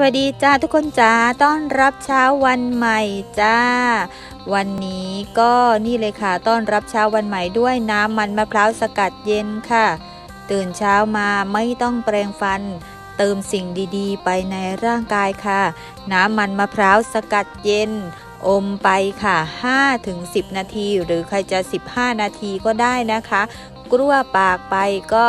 วัสดีจ้าทุกคนจ้าต้อนรับเช้าวันใหม่จ้า วันนี้ก็นี่เลยค่ะ ต้อนรับเช้าวันใหม่ด้วยน้ำมันมะพร้าวสกัดเย็นค่ะ ตื่นเช้ามาไม่ต้องแปรงฟัน เติมสิ่งดีๆ ไปในร่างกายค่ะ น้ำมันมะพร้าวสกัดเย็น อมไปค่ะ 5-10 นาที หรือใครจะ 15 นาทีก็ได้นะคะ กลั้วปากไปก็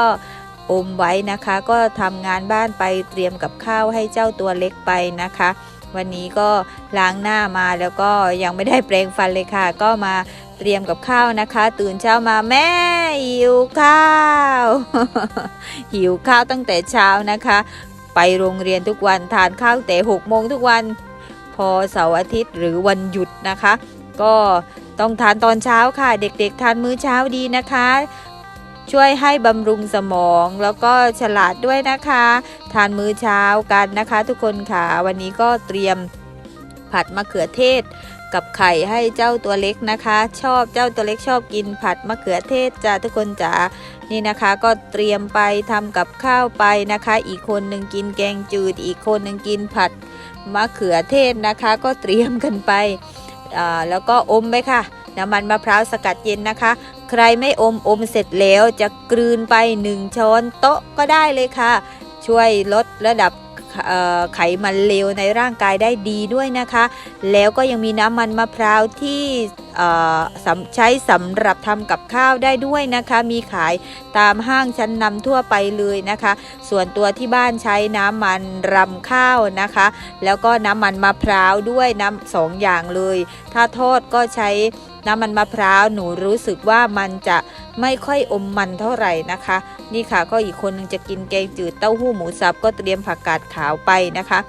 อมไว้นะคะ ก็ทำงานบ้านไปเตรียมกับข้าวให้เจ้าตัวเล็กไปนะคะ วันนี้ก็ล้างหน้ามาแล้วก็ยังไม่ได้แปรงฟันเลยค่ะ ก็มาเตรียมกับข้าวนะคะ ตื่นเช้ามาแม่หิวข้าว หิวข้าวตั้งแต่เช้านะคะ ไปโรงเรียนทุกวันทานข้าวแต่6โมงทุกวัน พอเสาร์อาทิตย์หรือวันหยุดนะคะ ก็ต้องทานตอนเช้าค่ะ เด็กๆ ทานมื้อเช้าดีนะคะ ช่วยให้บำรุงสมองแล้วก็ฉลาดด้วยนะคะ ทานมื้อเช้ากันนะคะ ทุกคนค่ะวันนี้ก็เตรียมผัดมะเขือเทศกับไข่ให้เจ้าตัวเล็กนะคะ ชอบเจ้าตัวเล็กชอบกินผัดมะเขือเทศจ้าทุกคนจ๋านี่นะคะก็เตรียมไปทำกับข้าวไปนะคะ อีกคนหนึ่งกินแกงจืด อีกคนหนึ่งกินผัดมะเขือเทศนะคะ ก็เตรียมกันไปแล้วก็อมไปค่ะ น้ำมันมะพร้าวสกัดเย็นนะคะ ใครไม่อมอมเสร็จแล้วจะกลืนไป1ช้อนโต๊ะก็ได้เลยค่ะ ช่วยลดระดับไขมันเลวในร่างกายได้ดีด้วยนะคะ แล้วก็ยังมีน้ำมันมะพร้าวที่ใช้สำหรับทำกับข้าวได้ด้วยนะคะ มีขายตามห้างชั้นนำทั่วไปเลยนะคะ ส่วนตัวที่บ้านใช้น้ำมันรำข้าวนะคะ แล้วก็น้ำมันมะพร้าวด้วยน้ำสองอย่างเลย ถ้าทอดก็ใช้ น้ำมันมะพร้าวหนูรู้สึกว่ามันจะไม่ค่อยอมมันเท่าไหร่นะคะ นี่ค่ะก็อีกคนหนึงจะกินแกงจืดเต้าหู้หมูสับก็เตรียมผักกาดขาวไปนะคะ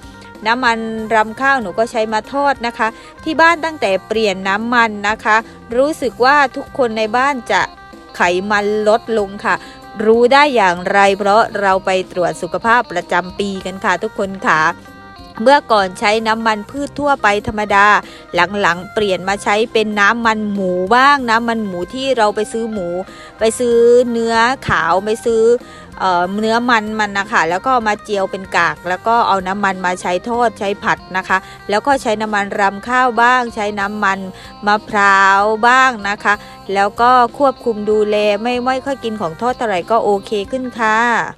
น้ำมันรำข้าวหนูก็ใช้มาทอดนะคะ ที่บ้านตั้งแต่เปลี่ยนน้ำมันนะคะ รู้สึกว่าทุกคนในบ้านจะไขมันลดลงค่ะ รู้ได้อย่างไร เพราะเราไปตรวจสุขภาพประจำปีกันค่ะทุกคนค่ะ เมื่อก่อนใช้น้ำมันพืชทั่วไปธรรมดา หลังๆ เปลี่ยนมาใช้เป็นน้ำมันหมูบ้างน้ำมันหมูที่เราไปซื้อหมู ไปซื้อเนื้อขาวไปซื้อเออเนื้อมันมันนะคะแล้วก็มาเจียวเป็นกาก แล้วก็เอาน้ำมันมาใช้ทอดใช้ผัดนะคะ แล้วก็ใช้น้ำมันรำข้าวบ้าง ใช้น้ำมันมะพร้าวบ้างนะคะ แล้วก็ควบคุมดูแลไม่ไม่ค่อยกินของทอดเท่าไหร่ก็โอเคขึ้นค่ะ